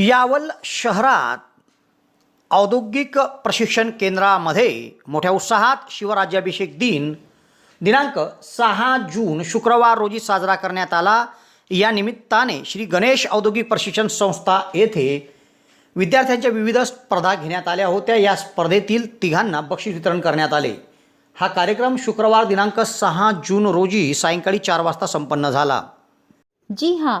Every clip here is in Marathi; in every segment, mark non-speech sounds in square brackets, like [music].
यावल शहरात औद्योगिक प्रशिक्षण केंद्रामध्ये मोठ्या उत्साहात शिवराज्याभिषेक दिन दिनांक सहा जून शुक्रवार रोजी साजरा करण्यात आला. या निमित्ताने श्री गणेश औद्योगिक प्रशिक्षण संस्था येथे विद्यार्थ्यांच्या विविध स्पर्धा घेण्यात आल्या होत्या. या स्पर्धेतील तिघांना बक्षीस वितरण करण्यात आले. हा कार्यक्रम शुक्रवार दिनांक सहा जून रोजी सायंकाळी चार वाजता संपन्न झाला. जी हां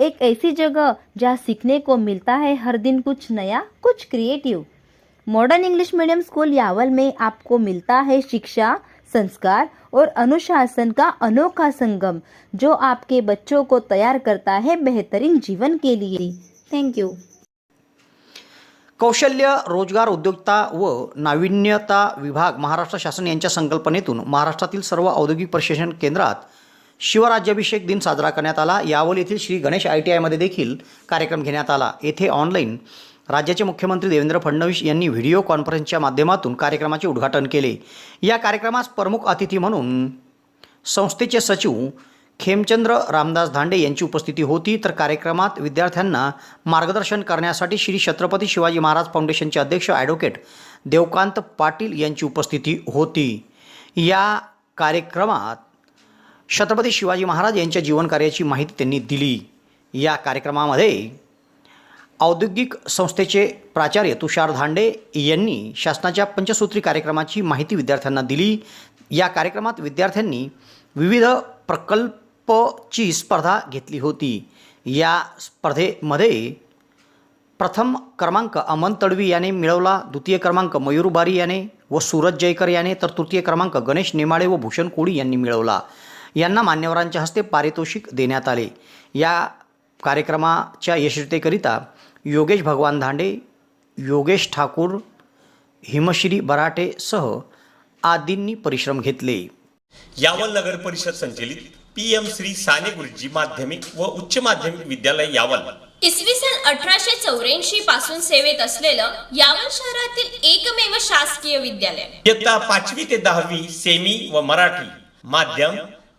एक ऐसी जगह जहाँ सीखने को मिलता है हर दिन कुछ नया कुछ creative modern English medium school Yawal में आपको मिलता है शिक्षा संस्कार और अनुशासन का अनोखा संगम जो आपके बच्चों को तैयार करता है बेहतरीन जीवन के लिए. थैंक यू कौशल्य रोजगार उद्योगता व नाविन्यता विभाग महाराष्ट्र शासन यांच्या संकल्पनेतून महाराष्ट्रातील सर्व औद्योगिक प्रशिक्षण केंद्रात शिवराज्याभिषेक दिन साजरा करण्यात आला. यावल येथील श्री गणेश आय टी आयमध्ये देखील कार्यक्रम घेण्यात आला. येथे ऑनलाईन राज्याचे मुख्यमंत्री देवेंद्र फडणवीस यांनी व्हिडिओ कॉन्फरन्सच्या माध्यमातून कार्यक्रमाचे उद्घाटन केले. या कार्यक्रमास प्रमुख अतिथी म्हणून संस्थेचे सचिव खेमचंद्र रामदास धांडे यांची उपस्थिती होती. तर कार्यक्रमात विद्यार्थ्यांना मार्गदर्शन करण्यासाठी श्री छत्रपती शिवाजी महाराज फाउंडेशनचे अध्यक्ष ॲडव्होकेट देवकांत पाटील यांची उपस्थिती होती. या कार्यक्रमात छत्रपती शिवाजी महाराज यांच्या जीवनकार्याची माहिती त्यांनी दिली. या कार्यक्रमामध्ये औद्योगिक संस्थेचे प्राचार्य तुषार धांडे यांनी शासनाच्या पंचसूत्री कार्यक्रमाची माहिती विद्यार्थ्यांना दिली. या कार्यक्रमात विद्यार्थ्यांनी विविध प्रकल्पची स्पर्धा घेतली होती. या स्पर्धेमध्ये प्रथम क्रमांक अमन तडवी याने मिळवला द्वितीय क्रमांक मयूर बारी याने व सूरज जयकर याने तर तृतीय क्रमांक गणेश नेमाळे व भूषण कोळी यांनी मिळवला. यांना मान्यवरांच्या हस्ते पारितोषिक देण्यात आले. या कार्यक्रमाच्या यशस्वीतेकरिता योगेश भगवान धांडे योगेश ठाकूर हिमश्री बराटेसह आदींनी परिश्रम घेतले. यावल नगर परिषद संचलित पी एम श्री साने गुरुजी माध्यमिक व उच्च माध्यमिक विद्यालय यावल. इसवी सन अठराशे चौऱ्याऐंशी पासून सेवेत असलेलं यावल शहरातील एकमेव शासकीय विद्यालय. इयत्ता पाचवी ते दहावी सेमी व मराठी माध्यम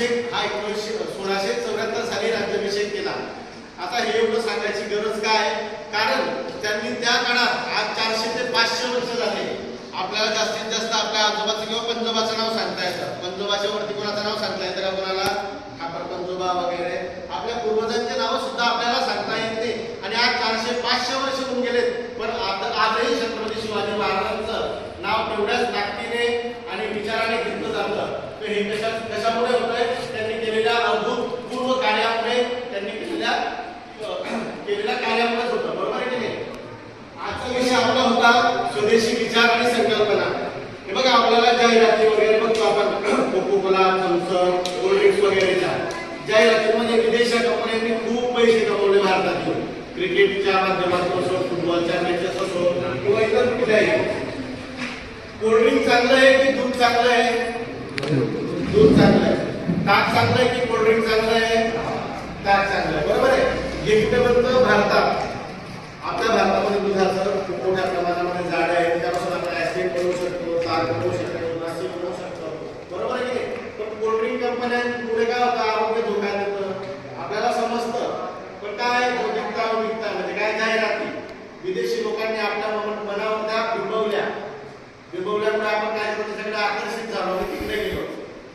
राज्याभिषेक हा एकोणीसशे सोळाशे चौऱ्याहत्तर साली राज्याभिषेक केला. आता हे एवढं सांगायची गरज काय? कारण त्यांनी त्या काळात आज चारशे ते पाचशे वर्ष झाले. आपल्याला जास्तीत जास्त आपल्या आजोबाचं किंवा पंजोबाचं नाव सांगता येतं. पंजोबाच्या वरती कोणाचं नाव सांगता येतं कोणाला? खापर पंजोबा वगैरे. आपल्या पूर्वजांचे नाव सुद्धा आपल्याला सांगता येत. नाही आणि आज चारशे पाचशे वर्ष होऊन गेलेत पण आता आजही छत्रपती शिवाजी महाराजांचं नाव तेवढ्याच ताकदीने आणि विचाराने घेतलं जातं तर हे कशा कशामुळे होतंय त्यांनी केलेल्या अभूतपूर्व कार्यामुळे त्यांनी केलेल्या केलेल्या कार्यामुळेच होतं बरोबर आहे की नाही आजचा विषय आपला होता स्वदेशी विचार आणि संकल्पना. हे बघा आपल्याला जाहिराती वगैरे बघतो आपण. कोको कोला ड्रिंक्स कोल्ड्रिंक्स वगैरेच्या जाहिरातीमध्ये म्हणजे विदेशी कंपन्यांनी खूप पैसे कमवले भारतातून. क्रिकेटच्या माध्यमातून असो फुटबॉलच्या मॅचेस असो किंवा इतर कुठल्याही. कोल्ड्रिंक चांगलं आहे की दूध चांगलं आहे? दूध चांगलं आहे. ताक चांगलं आहे की कोल्ड्रिंक चांगलं आहे? ताक चांगलं आहे. बरोबर आहे. हे कुठे बनतं भारतात. आपल्या भारतामध्ये दुधाचं खूप मोठ्या प्रमाणामध्ये झाड आहे त्यापासून आपण ऍसिड बनवू शकतो ताक बनवू शकतो लस्सी बनवू शकतो बरोबर आहे की नाही पण कोल्ड्रिंक कंपन्यांपुढे काय होतं आरोग्य धोका देतं आपल्याला समजतं पण काय भौतिकता विकता म्हणजे काय जाहिराती विदेशी लोकांनी आपल्या मन- मनावर त्या बिंबवल्या बिंबवल्यामुळे आपण काय करतो त्याच्याकडे आकर्षित झालो आणि तिकडे गेलो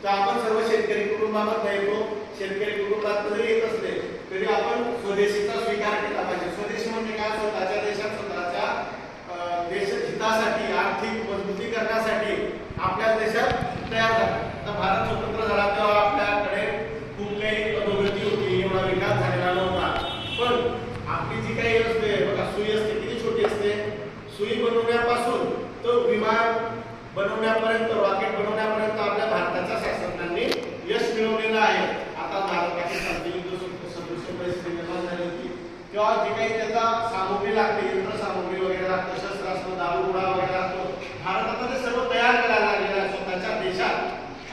तर आपण सर्व शेतकरी कुटुंबामध्ये येतो शेतकरी कुटुंबात जरी येत असले तरी आपण स्वदेशीचा स्वीकार केला पाहिजे स्वदेशी म्हणजे काय स्वतःच्या देशात स्वतःच्या अं, देश हितासाठी आर्थिक मजबूती करण्यासाठी आपल्या देशात तयार झाला तर भारत स्वतंत्र झाला तेव्हा आपल्याकडे खूप काही अधोगती होती एवढा विकास झालेला नव्हता पण आपली जी काही असते बघा सुई असते किती छोटी असते सुई बनवण्यापासून तो विमान बनवण्यापर्यंत रॉकेट बनवण्यापर्यंत आपल्या भारताच्या शासनांनी यश मिळवलेलं आहे. आता भारताची सदृश्य परिस्थिती निर्माण झाली होती. तेव्हा जे काही त्याचा सामुग्री लागते यंत्र सामुग्री वगैरे लागतं असतो दारू उडा वगैरे लागतो भारत आता ते सर्व तयार करायला लागलेलं आहे. स्वतःच्या देशात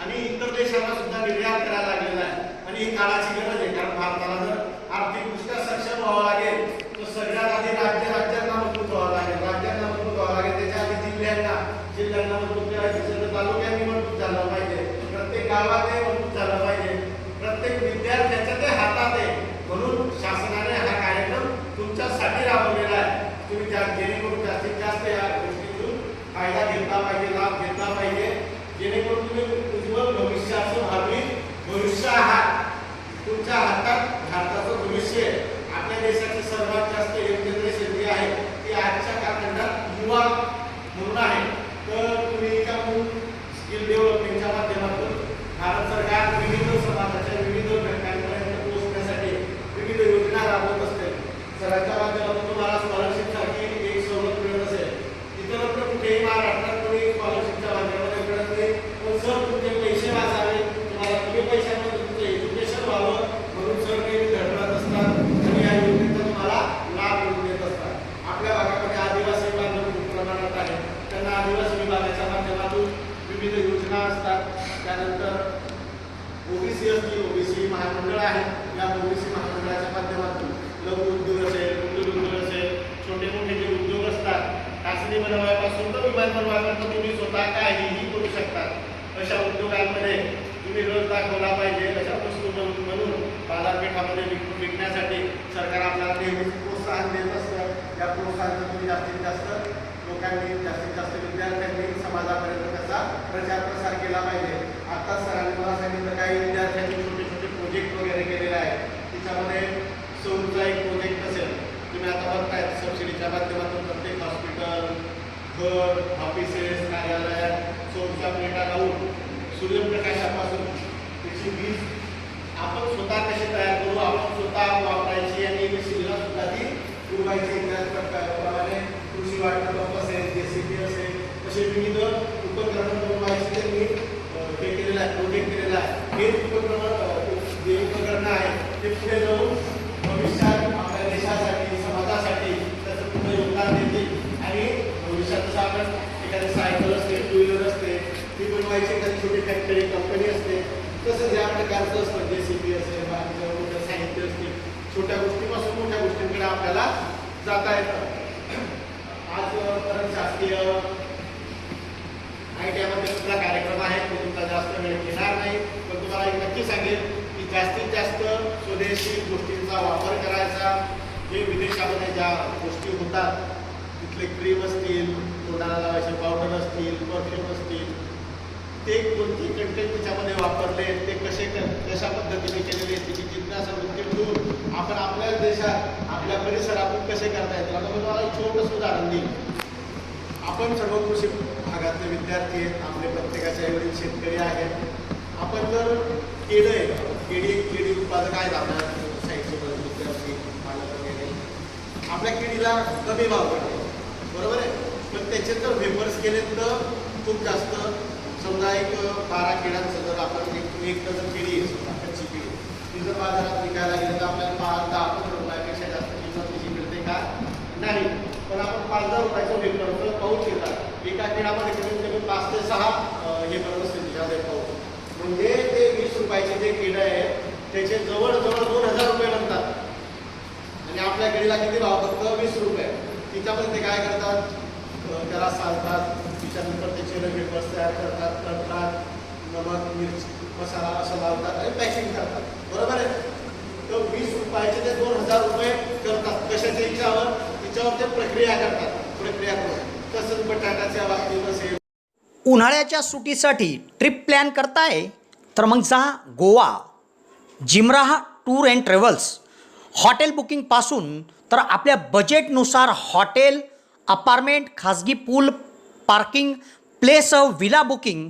आणि इतर देशांना सुद्धा निर्यात करायला लागलेला आहे. आणि ही काळाची गरज गावात आहे म्हणून झालं पाहिजे. प्रत्येक विद्यार्थ्याच्या ते हातात आहे. म्हणून शासनाने हा कार्यक्रम तुमच्यासाठी राबवलेला आहे. तुम्ही त्या जेणेकरून जास्तीत जास्त या गोष्टीतून फायदा घेतला पाहिजे लाभ घेतला पाहिजे. जेणेकरून तुम्ही उज्ज्वल भविष्याचं भावी भविष्य आहात. तुमच्या हातात भारताचं भविष्य आहे. आपल्या देशाची सर्वात जास्त योग्य शेती आहे ती आजच्या कालखंडात युवा म्हणून आहे तर तुम्ही याच्यातून स्किल डेव्हलपमेंटच्या माध्यमातून भारत सरकार विविध समाजाच्या विविध घटकांपर्यंत पोहोचण्यासाठी विविध योजना राबवत असते सरांच्या माध्यमातून तुम्हाला स्कॉलरशिप सारखी एक सवलत मिळत असेल इतरत्र कुठेही महाराष्ट्रात कोणी स्कॉलरशिपच्या माध्यमातून इकडे योजना असतात त्यानंतर ओबीसी असतील ओबीसी महामंडळ आहेत या ओबीसी महामंडळाच्या माध्यमातून लघु उद्योग असेल कुटीर उद्योग असेल छोटे मोठे जे उद्योग असतात टाचणी बनवायपासून तर विमान बनवायपर्यंत तुम्ही स्वतः काहीही करू शकतात अशा उद्योगांमध्ये तुम्ही रस दाखवला पाहिजे अशा वस्तू बनवून म्हणून बाजारपेठामध्ये विक विकण्यासाठी सरकार आपल्याला नेहमीच प्रोत्साहन देत लोकांना तुम्ही जास्तीत जास्त लोकांनी जास्तीत जास्त विद्यार्थ्यांनी समाजापर्यंत त्याचा प्रचार प्रसार केला पाहिजे. आता सरांनी मला सांगितलं काही विद्यार्थ्यांनी छोटे छोटे प्रोजेक्ट वगैरे केलेले आहेत. त्याच्यामध्ये सौरचा एक प्रोजेक्ट असेल. तुम्ही आता बघताय सबसिडीच्या माध्यमातून प्रत्येक हॉस्पिटल घर ऑफिसेस कार्यालयात सोनचा प्लेटा लावून सूर्यप्रकाशापासून. त्याची वीज आपण स्वतः कशी तयार करू? आपण स्वतः वापरा ती पुरवायची त्याचप्रमाणे कृषी वाटप पंप असेल जे सी पी असेल असे विविध उपक्रम बनवायचे त्यांनी हे केलेलं आहे प्रोजेक्ट केलेला आहे. हे उपक्रम जे उपकरणं आहेत ते पुढे जाऊन भविष्यात आपल्या देशासाठी समाजासाठी त्याचं पुढे योगदान देतील. आणि भविष्यात जसं आपण एखादी सायकल असते टू व्हीलर असते ती बनवायची एखादी छोटी फॅक्टरी कंपनी असते तसं ज्या प्रकारचं असतं जे सी पी असेल बाकीचं साहित्य असते छोट्या गोष्टीपासून मोठ्या गोष्टींकडे आपल्याला जाता येतं. [clears throat] आज परत शासकीय आय टी आयमध्ये कुठला कार्यक्रम आहे. तो तुमचा जास्त वेळ घेणार नाही. पण तुम्हाला एक नक्की सांगेल की जास्तीत जास्त स्वदेशी गोष्टींचा वापर करायचा. हे विदेशामध्ये ज्या गोष्टी होतात तिथले क्रीम असतील तोंडाला लावायचे पावडर असतील परफ्यूम असतील ते कोणती कंटेंट त्याच्यामध्ये वापरले ते कसे कशा पद्धतीने केलेले त्याची जिज्ञासा वृत्ती ठेवून आपण आपल्या देशात आपल्या परिसरातून कसे करता येतील? आता मी तुम्हाला एक छोटंसं उदाहरण देईल आपण सर्व कृषी भागातले विद्यार्थी आहेत आपले प्रत्येकाच्या आईवडील शेतकरी आहेत. आपण जर केळं आहे केळी केळी उत्पादक आहेत आपल्या साईडचे विद्यार्थी पालक वगैरे. आपल्या केळीला कमी भाव पडतो. बरोबर आहे? पण त्याचे जर वेपर्स केले तर खूप जास्त. समजा एक बारा केळ्यांचं जर आपण एक एक डझन केळी आहे समजा कच्ची केळी ती जर बाजारात विकायला गेलं तर आपल्याला पाच दहा पंधरा रुपयापेक्षा जास्त किंमत त्याची मिळते का नाही पण आपण पाच दहा रुपयाचं करतो पाऊच घेतात एका खेळामध्ये कमीत कमी पाच ते सहा हे करत असते तिच्यामध्ये पाऊच म्हणजे ते वीस रुपयाचे जे किड आहे त्याचे जवळजवळ दोन हजार रुपये म्हणतात आणि आपल्या केळीला किती भाव फक्त वीस रुपये तिच्यामध्ये ते काय करतात त्याला सालतात तिच्यानंतर त्याचे बस तयार करतात करतात नमक मिरची मसाला असं लावतात आणि पॅकिंग करतात. बरोबर आहे? तर वीस रुपयाचे ते दोन हजार रुपये करतात. कशाच्या हिच्यावर तिच्यावर ते प्रक्रिया करतात. प्रक्रिया करून तसंच बटाट्याच्या बाबतीत असेल उन्हाळ्याच्या सुटीसाठी ट्रिप प्लॅन करताय? तर मग जा Goa. जिमराहा tour and travels. Hotel बुकिंगपासून तर आपल्या बजेटनुसार हॉटेल अपार्टमेंट खाजगी pool parking place villa booking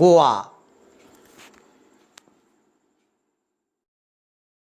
Goa